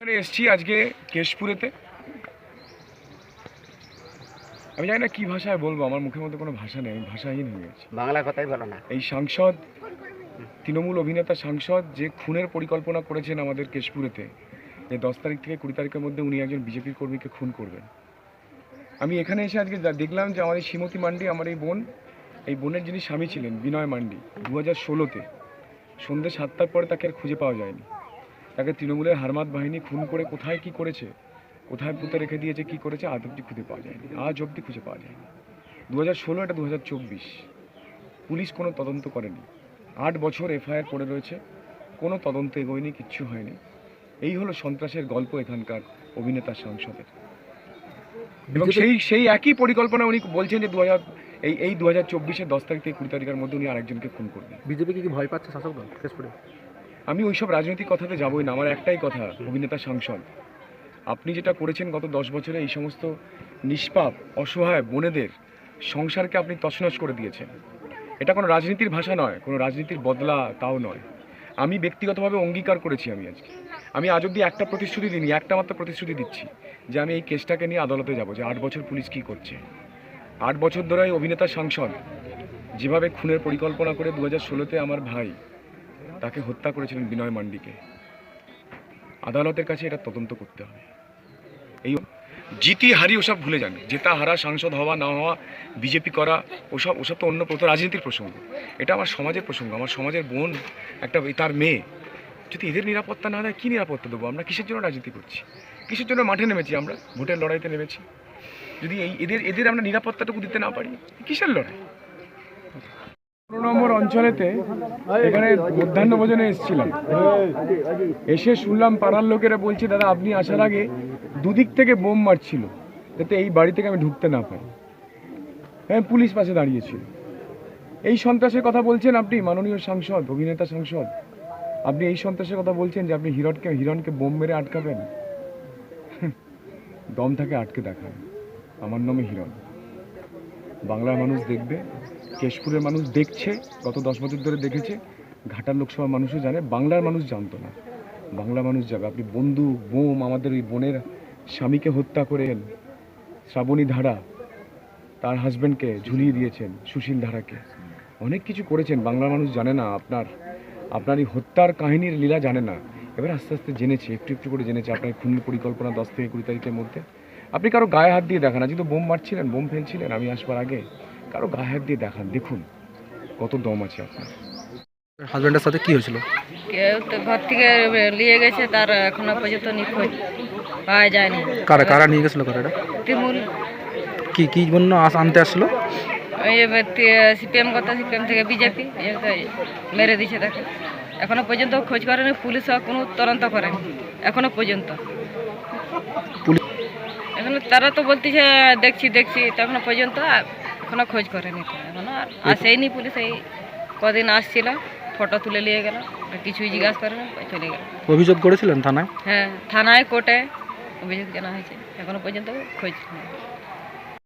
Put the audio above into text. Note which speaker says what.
Speaker 1: এসছি আজকে কেশপুরেতে। আমি জানি না কি ভাষায় বলব আমার মুখের মধ্যে কোনো ভাষা নেই আমি ভাষাহীন হয়ে গেছি।
Speaker 2: বাংলা কথাই বলো না।
Speaker 1: এই সাংসদ তৃণমূল অভিনেতা সাংসদ যে খুনের পরিকল্পনা করেছেন আমাদের কেশপুরেতে যে দশ তারিখ থেকে কুড়ি তারিখের মধ্যে উনি একজন বিজেপির কর্মীকে খুন করবেন। আমি এখানে এসে আজকে যা দেখলাম যে আমার এই শ্রীমতী মান্ডি আমার এই বোন এই বোনের যিনি স্বামী ছিলেন বিনয় মান্ডি দু হাজার ষোলোতে সন্ধ্যে সাতটার পরে তাকে আর খুঁজে পাওয়া যায়নি। তাকে তৃণমূলের হারমাত বাহিনী খুন করে কোথায় কি করেছে কোথায় পুঁতে রেখে দিয়েছে কি করেছে আজ অব্দি খুঁজে পাওয়া যায়নি। আজ অব্দি খুঁজে পাওয়া যায়নি। দু হাজার ষোলো এটা দু হাজার চব্বিশ। পুলিশ কোনো তদন্ত করেনি। আট বছর এফআইআর পড়ে রয়েছে। কোনো তদন্ত এগোয়নি কিচ্ছু হয়নি। এই হলো সন্ত্রাসের গল্প এখানকার অভিনেতা সাংসদের। এবং সেই সেই একই পরিকল্পনা উনি বলছেন যে দু হাজার এই এই দু হাজার চব্বিশের দশ তারিখ থেকে কুড়ি তারিখের মধ্যে উনি আরেকজনকে খুন করবেন।
Speaker 3: বিজেপি কি ভয় পাচ্ছে শাসক দল? কেশপুরে
Speaker 1: আমি ওইসব রাজনৈতিক কথাতে যাবই না, আমার একটাই কথা, অভিনেতা সাংসদ। আপনি যেটা করেছেন গত দশ বছরে, এই সমস্ত নিষ্পাপ, অসহায় বোনেদের সংসারকে আপনি তছনছ করে দিয়েছেন। এটা কোনো রাজনীতির ভাষা নয়, কোনো রাজনীতির বদলা তাও নয়। আমি ব্যক্তিগতভাবে অঙ্গীকার করেছি আমি আজকে। আমি আজ অব্দি একটা প্রতিশ্রুতি দিইনি, একটা মাত্র প্রতিশ্রুতি দিচ্ছি, যে আমি এই কেসটাকে নিয়ে আদালতে যাব, যে আট বছর পুলিশ কী করছে। আট বছর ধরে অভিনেতা সাংসদ, যেভাবে খুনের পরিকল্পনা করে দু হাজার ষোলোতে আমার ভাই তাকে হত্যা করেছিলেন বিনয় মান্ডিকে। আদালতের কাছে এটা তদন্ত করতে হবে। এই জিতি হারি ওসব ভুলে যান। জেতা হারা, সাংসদ হওয়া, না হওয়া, বিজেপি করা, ওসব ওসব তো অন্য রাজনীতির প্রসঙ্গ। এটা আমার সমাজের প্রসঙ্গ। আমার সমাজের বোন, একটা তার মেয়ে। যদি এদের নিরাপত্তা না দেয়, কী নিরাপত্তা দেবো? আমরা কিসের জন্য রাজনীতি করছি? কিসের জন্য মাঠে নেমেছি আমরা? ভোটের লড়াইতে নেমেছি? যদি এই, এদের এদের আমরা নিরাপত্তাটুকু দিতে না পারি, কিসের লড়াই? পনেরো নম্বর অঞ্চলেতে এখানে মধ্যাহ্ন ভোজনে এসেছিলাম। এসে শুনলাম পাড়ার লোকেরা বলছে, দাদা, আপনি আসার আগে দুদিক থেকে বোম মারছিল, যাতে এই বাড়ি থেকে আমি ঢুকতে না পাই হ্যাঁ পুলিশ পাশে দাঁড়িয়েছিল এই সন্ত্রাসের কথা বলছেন আপনি, মাননীয় সাংসদ, অভিনেতা সাংসদ। আপনি এই সন্ত্রাসের কথা বলছেন যে আপনি হিরণকে হিরণকে বোম মেরে আটকাবেন? দম থাকে আটকে দেখান আমার নামে হিরণ। বাংলার মানুষ দেখবে। কেশপুরের মানুষ দেখছে, গত দশ বছর ধরে দেখেছে। ঘাটার লোকসভা মানুষও জানে, বাংলার মানুষ জানতো না। বাংলা মানুষ যাবে আপনি বন্ধু, বোম, আমাদের ওই বোনের স্বামীকে হত্যা করেন, শ্রাবণী ধারা, তার হাজব্যান্ডকে ঝুলিয়ে দিয়েছেন, সুশীল ধারাকে। অনেক কিছু করেছেন, বাংলার মানুষ জানে না, আপনার আপনার এই হত্যার কাহিনীর লীলা জানে না। এবার আস্তে আস্তে জেনেছে, একটু একটু করে জেনেছে আপনার খুনের পরিকল্পনা দশ থেকে কুড়ি তারিখের মধ্যে। আপনি কারও গায়ে হাত দিয়ে দেখান, আজকে তো বোম মারছিলেন, বোম ফেলছিলেন, আমি আসবার আগে। কারও গায়ে হাত দিয়ে দেখান দেখুন কত দম আছে আপনার।
Speaker 3: হাজব্যান্ডের সাথে কি হয়েছিল?
Speaker 4: কেউ তো ঘর থেকে নিয়ে গেছে তার এখনও পর্যন্ত নিখোঁজ পাওয়া যায়নি।
Speaker 3: কারা কারা নিয়ে গেছিল কারা এটা?
Speaker 4: তৃণমূল
Speaker 3: কি কি জন্য আস- আনতে আসছিল?
Speaker 4: এই সিপিএম কথা সিপিএম থেকে বিজেপি মেরে দিছে তাকে। এখনও পর্যন্ত খোঁজ করেনি পুলিশও কোনো তদন্ত করেনি এখনও পর্যন্ত।
Speaker 3: পুলিশ
Speaker 4: এখন তারা তো বলতেছে দেখছি দেখছি তো এখনও পর্যন্ত এখনও খোঁজ করেনি তো এখনও আর আসেইনি পুলিশ এই কদিন আসছিল ফটো তুলে নিয়ে গেল আর কিছুই জিজ্ঞাসা করে না চলে গেল
Speaker 3: অভিযোগ করেছিলেন থানায়
Speaker 4: হ্যাঁ থানায় কোর্টে অভিযোগ জানা হয়েছে এখনও পর্যন্ত খোঁজ নেই।